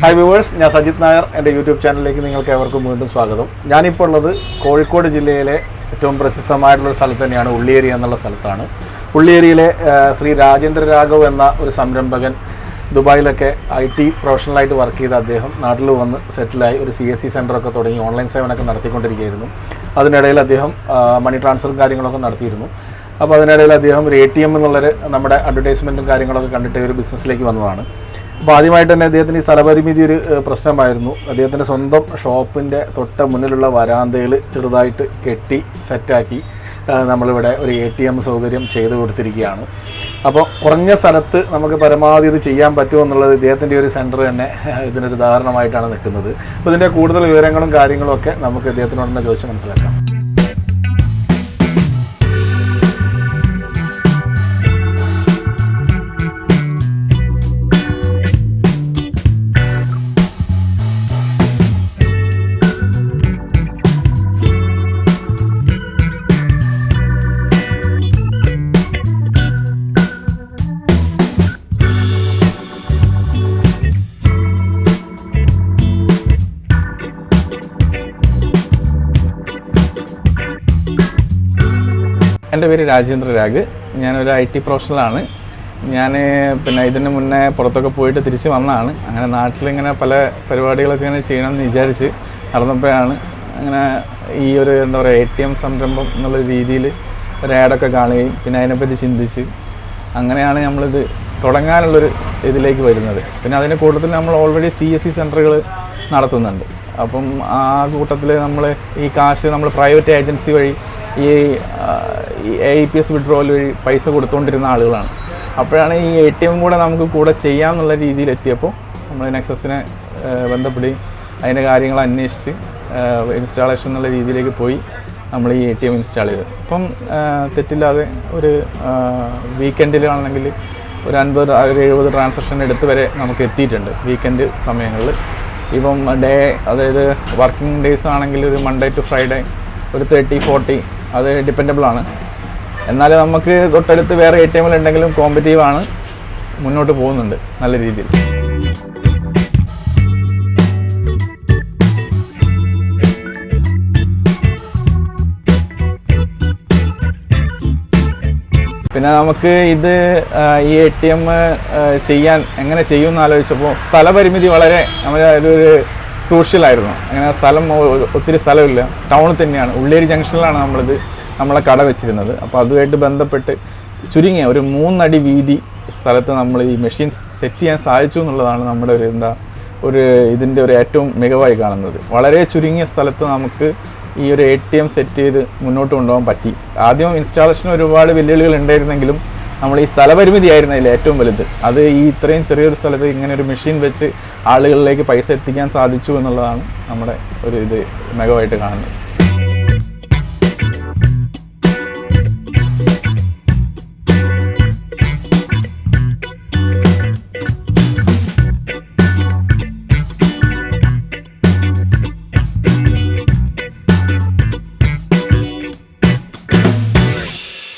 Hi viewers ഞാൻ സജിത് നായർ. എന്റെ YouTube ചാനലിലേക്ക് നിങ്ങൾക്ക് ഏവർക്കും വീണ്ടും സ്വാഗതം. ഞാനിപ്പോൾ ഉള്ളത് കോഴിക്കോട് ജില്ലയിലെ ഏറ്റവും പ്രശസ്തമായിട്ടുള്ള സ്ഥലത്ത് തന്നെയാണ് ഉള്ളിയേരി എന്നുള്ള സ്ഥലത്താണ്. ഉള്ളിയേരിയിലെ ശ്രീ രാജേന്ദ്ര രാഘവ് എന്ന ഒരു സംരംഭകൻ ദുബായിലൊക്കെ ഐ ടി പ്രൊഫഷണലായിട്ട് വർക്ക് ചെയ്ത അദ്ദേഹം നാട്ടിൽ വന്ന് സെറ്റിലായി ഒരു സി എസ് സി സെന്ററൊക്കെ തുടങ്ങി ഓൺലൈൻ സേവനമൊക്കെ നടത്തിക്കൊണ്ടിരിക്കുകയായിരുന്നു. അതിനിടയിൽ അദ്ദേഹം മണി ട്രാൻസ്ഫറും കാര്യങ്ങളൊക്കെ നടത്തിയിരുന്നു. അപ്പോൾ അതിനിടയിൽ അദ്ദേഹം ഒരു എ ടി എം എന്നുള്ളൊരു നമ്മുടെ അഡ്വർടൈസ്മെന്റും കാര്യങ്ങളൊക്കെ കണ്ടിട്ട് ഒരു ബിസിനസ്സിലേക്ക് വന്നതാണ്. അപ്പോൾ ആദ്യമായിട്ട് തന്നെ അദ്ദേഹത്തിന് ഈ സ്ഥലപരിമിതി ഒരു പ്രശ്നമായിരുന്നു. അദ്ദേഹത്തിന്റെ സ്വന്തം ഷോപ്പിന്റെ തൊട്ട മുന്നിലുള്ള വരാന്തയിൽ ചെറുതായിട്ട് കെട്ടി സെറ്റാക്കി നമ്മളിവിടെ ഒരു എ ടി എം സൗകര്യം ചെയ്തു കൊടുത്തിരിക്കുകയാണ്. അപ്പോൾ കുറഞ്ഞ സ്ഥലത്ത് നമുക്ക് പരമാവധി ഇത് ചെയ്യാൻ പറ്റുമോ എന്നുള്ളത് ഇദ്ദേഹത്തിന്റെ ഒരു സെന്റർ തന്നെ ഇതിനൊരു ഉദാഹരണമായിട്ടാണ് നിൽക്കുന്നത്. അപ്പോൾ ഇതിന്റെ കൂടുതൽ വിവരങ്ങളും കാര്യങ്ങളും ഒക്കെ നമുക്ക് ഇദ്ദേഹത്തിനോട് തന്നെ ചോദിച്ച് മനസ്സിലാക്കാം. എന്റെ പേര് രാജേന്ദ്ര രാഗ്. ഞാനൊരു ഐ ടി പ്രൊഫഷണലാണ്. ഞാൻ പിന്നെ ഇതിന് മുന്നേ പുറത്തൊക്കെ പോയിട്ട് തിരിച്ച് വന്നതാണ്. അങ്ങനെ നാട്ടിലിങ്ങനെ പല പരിപാടികളൊക്കെ ഇങ്ങനെ ചെയ്യണമെന്ന് വിചാരിച്ച് നടന്നപ്പോഴാണ് അങ്ങനെ ഈ ഒരു എന്താ പറയുക എ ടി എം സംരംഭം എന്നുള്ള രീതിയിൽ ഒരു ആഡൊക്കെ കാണുകയും പിന്നെ അതിനെപ്പറ്റി ചിന്തിച്ച് അങ്ങനെയാണ് നമ്മളിത് തുടങ്ങാനുള്ളൊരു ഇതിലേക്ക് വരുന്നത്. പിന്നെ അതിന്റെ കൂട്ടത്തിൽ നമ്മൾ ഓൾറെഡി സി എസ് സി സെന്ററുകൾ നടത്തുന്നുണ്ട്. അപ്പം ആ കൂട്ടത്തിൽ നമ്മൾ ഈ കാശ് നമ്മൾ പ്രൈവറ്റ് ഏജൻസി വഴി ഈ എ പി എസ് വിഡ്രോവൽ വഴി പൈസ കൊടുത്തുകൊണ്ടിരുന്ന ആളുകളാണ്. അപ്പോഴാണ് ഈ എ ടി എം കൂടെ നമുക്ക് കൂടെ ചെയ്യാമെന്നുള്ള രീതിയിൽ എത്തിയപ്പോൾ നമ്മൾ നെക്സസിനെ ബന്ധപ്പെടുകയും അതിന്റെ കാര്യങ്ങൾ അന്വേഷിച്ച് ഇൻസ്റ്റാളേഷൻ എന്നുള്ള രീതിയിലേക്ക് പോയി നമ്മൾ ഈ എ ടി എം ഇൻസ്റ്റാൾ ചെയ്തത്. അപ്പം തെറ്റില്ലാതെ ഒരു വീക്കെൻഡിലാണെങ്കിൽ ഒരു അൻപത് ഒരു എഴുപത് ട്രാൻസാക്ഷൻ എടുത്ത് വരെ നമുക്ക് എത്തിയിട്ടുണ്ട് വീക്കെൻഡ് സമയങ്ങളിൽ ഇപ്പം ഡേ അതായത് വർക്കിംഗ് ഡേയ്സ് ആണെങ്കിൽ ഒരു മൺഡേ ടു ഫ്രൈഡേ ഒരു തേർട്ടി ഫോർട്ടി അത് ഡിപ്പെൻഡബിൾ ആണ്. എന്നാൽ നമുക്ക് തൊട്ടടുത്ത് വേറെ എ ടി എമ്മിൽ ഉണ്ടെങ്കിലും കോമ്പറ്റീവ് ആണ് മുന്നോട്ട് പോകുന്നുണ്ട് നല്ല രീതിയിൽ. പിന്നെ നമുക്ക് ഇത് ഈ എ ടി എം ചെയ്യാൻ എങ്ങനെ ചെയ്യും എന്ന് ആലോചിച്ചപ്പോൾ സ്ഥലപരിമിതി വളരെ നമ്മുടെ ഒരു ക്രൂഷ്യലായിരുന്നു അങ്ങനെ സ്ഥലം ഒത്തിരി സ്ഥലമില്ല. ടൗണിൽ തന്നെയാണ്. ഉള്ളേരി ജംഗ്ഷനിലാണ് നമ്മളിത് നമ്മളെ കട വെച്ചിരുന്നത്. അപ്പോൾ അതുമായിട്ട് ബന്ധപ്പെട്ട് ചുരുങ്ങിയ ഒരു മൂന്നടി വീതി സ്ഥലത്ത് നമ്മൾ ഈ മെഷീൻ സെറ്റ് ചെയ്യാൻ സാധിച്ചു എന്നുള്ളതാണ് നമ്മുടെ ഒരു എന്താ ഒരു ഇതിന്റെ ഒരു ഏറ്റവും മികവായി കാണുന്നത്. വളരെ ചുരുങ്ങിയ സ്ഥലത്ത് നമുക്ക് ഈ ഒരു എ ടി എം സെറ്റ് ചെയ്ത് മുന്നോട്ട് കൊണ്ടുപോകാൻ പറ്റി. ആദ്യം ഇൻസ്റ്റാളേഷൻ ഒരുപാട് വെല്ലുവിളികൾ ഉണ്ടായിരുന്നെങ്കിലും നമ്മൾ ഈ സ്ഥലപരിമിതി ആയിരുന്നു അതിൽ ഏറ്റവും വലുത്. അത് ഈ ഇത്രയും ചെറിയൊരു സ്ഥലത്ത് ഇങ്ങനെ ഒരു മെഷീൻ വെച്ച് ആളുകളിലേക്ക് പൈസ എത്തിക്കാൻ സാധിച്ചു എന്നുള്ളതാണ് നമ്മുടെ ഒരു ഇത് മികവായിട്ട് കാണുന്നത്.